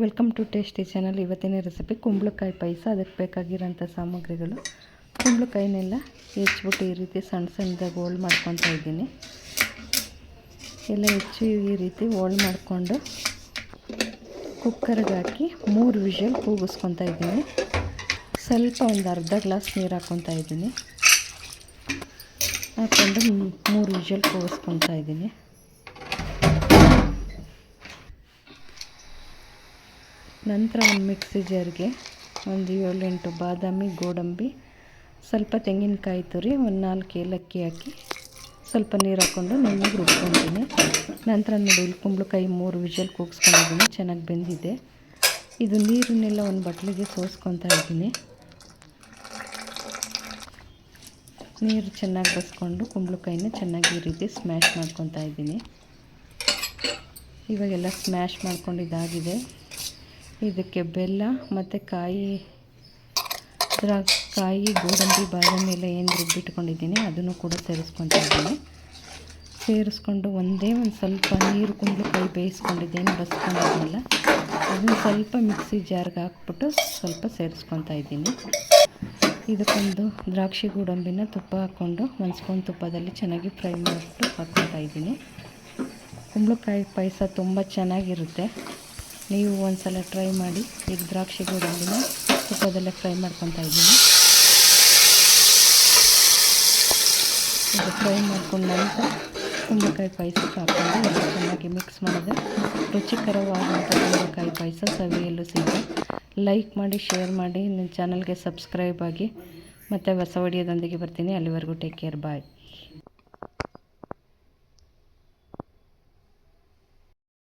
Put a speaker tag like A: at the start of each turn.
A: Welcome to tasty channel. ಇವತ್ತಿನ recipe ಕುಂಬಳಕಾಯಿ ಪಾಯಸ. ಅದಕ್ಕೆ ಬೇಕಾಗಿರೋಂಥ ಸಾಮಗ್ರಿಗಳು. ಕುಂಬಳಕಾಯಿನೆಲ್ಲ ಹೆಚ್ಚಿಬಿಟ್ಟು ಈ ರೀತಿ ಸಣ್ಣ ಸಣ್ಣದಾಗಿ ಹೋಳು ಮಾಡ್ಕೊತಾ ಇದ್ದೀನಿ. ಎಲ್ಲ ಹೆಚ್ಚು ಈ ರೀತಿ ಹೋಳು ಮಾಡಿಕೊಂಡು ಕುಕ್ಕರ್ಗೆ ಹಾಕಿ ಮೂರು ವಿಷಲ್ ಕೂಗಿಸ್ಕೊತಾ ಇದ್ದೀನಿ. ಸ್ವಲ್ಪ ಒಂದು ಅರ್ಧ ಗ್ಲಾಸ್ ನೀರು ಹಾಕ್ಕೊತಾ ಇದ್ದೀನಿ. ಹಾಕ್ಕೊಂಡು ಮೂರು ವಿಷಲ್ ಕೂಗಿಸ್ಕೊತಾ ಇದ್ದೀನಿ. ನಂತರ ಒಂದು ಮಿಕ್ಸಿ ಜಾರ್ಗೆ ಒಂದು ಏಳೆಂಟು ಬಾದಾಮಿ, ಗೋಡಂಬಿ, ಸ್ವಲ್ಪ ತೆಂಗಿನಕಾಯಿ ತುರಿ, ಒಂದು ನಾಲ್ಕು ಏಲಕ್ಕಿ ಹಾಕಿ ಸ್ವಲ್ಪ ನೀರು ಹಾಕ್ಕೊಂಡು ನುಣ್ಣಗೆ ರುಬ್ಕೊತೀನಿ. ನಂತರ ನೋಡಿ, ಇಲ್ಲಿ ಕುಂಬಳಕಾಯಿ ಮೂರು ವಿಷಲ್ ಕೂಗಿಸ್ಕೊಂಡಿದ್ದೀನಿ, ಚೆನ್ನಾಗಿ ಬೆಂದಿದೆ. ಇದು ನೀರನ್ನೆಲ್ಲ ಒಂದು ಬಟ್ಲಿಗೆ ಸೋಸ್ಕೊತಾ ಇದ್ದೀನಿ. ನೀರು ಚೆನ್ನಾಗಿ ಬಸ್ಕೊಂಡು ಕುಂಬಳಕಾಯಿನ ಚೆನ್ನಾಗಿ ರೀತಿ ಸ್ಮ್ಯಾಶ್ ಮಾಡ್ಕೊತಾ ಇದ್ದೀನಿ. ಇವಾಗೆಲ್ಲ ಸ್ಮ್ಯಾಶ್ ಮಾಡ್ಕೊಂಡಿದ್ದಾಗಿದೆ. ಇದಕ್ಕೆ ಬೆಲ್ಲ ಮತ್ತು ಕಾಯಿ ದ್ರಾಕ್ಷಿ ಕಾಯಿ ಗೋಡಂಬಿ ಬಾದಾಮಿ ಎಲ್ಲ ಏನು ರುಬ್ಬಿಟ್ಕೊಂಡಿದ್ದೀನಿ, ಅದನ್ನು ಕೂಡ ಸೇರಿಸ್ಕೊತಾ ಇದ್ದೀನಿ. ಸೇರಿಸ್ಕೊಂಡು ಒಂದೇ ಒಂದು ಸ್ವಲ್ಪ ನೀರು ಕುಂಬಳಕಾಯಿ ಬೇಯಿಸ್ಕೊಂಡಿದ್ದೇನೆ ಬಸ್ಕೊಂಡಿದ್ದಿಲ್ಲ ಅದನ್ನು ಸ್ವಲ್ಪ ಮಿಕ್ಸಿ ಜಾರ್ಗೆ ಹಾಕ್ಬಿಟ್ಟು ಸ್ವಲ್ಪ ಸೇರಿಸ್ಕೊತಾ ಇದ್ದೀನಿ. ಇದಕ್ಕೊಂದು ದ್ರಾಕ್ಷಿ ಗೋಡಂಬಿನ ತುಪ್ಪ ಹಾಕ್ಕೊಂಡು ಒಂದು ಸ್ಪೂನ್ ತುಪ್ಪದಲ್ಲಿ ಚೆನ್ನಾಗಿ ಫ್ರೈ ಮಾಡಿಬಿಟ್ಟು ಹಾಕ್ಕೊತಾ ಇದ್ದೀನಿ. ಕುಂಬಳಕಾಯಿ ಪಾಯಸ ತುಂಬ ಚೆನ್ನಾಗಿರುತ್ತೆ. ನೀವು ಒಂದು ಸಲ ಟ್ರೈ ಮಾಡಿ, ಈಗ ದ್ರಾಕ್ಷಿ ಗೋಡಂಬಿನ ತುಪ್ಪದಲ್ಲೇ ಫ್ರೈ ಮಾಡ್ಕೊತಾ ಇದ್ದೀನಿ. ಇದು ಫ್ರೈ ಮಾಡ್ಕೊಂಡ ನಂತರ ಕುಂಬಳಕಾಯಿ ಪಾಯಸ ಎಲ್ಲ ಚೆನ್ನಾಗಿ ಮಿಕ್ಸ್ ಮಾಡಿದೆ ರುಚಿಕರವಾದಂಥ ಕುಂಬಳಕಾಯಿ ಪಾಯಸ ಸವಿಯಲ್ಲೂ ಸಿಗುತ್ತೆ. ಲೈಕ್ ಮಾಡಿ ಶೇರ್ ಮಾಡಿ, ನನ್ನ ಚಾನಲ್ಗೆ ಸಬ್ಸ್ಕ್ರೈಬ್ ಆಗಿ. ಮತ್ತು ಹೊಸ ಬರ್ತೀನಿ. ಅಲ್ಲಿವರೆಗೂ ಟೇಕ್ ಕೇರ್ ಬಾಯ್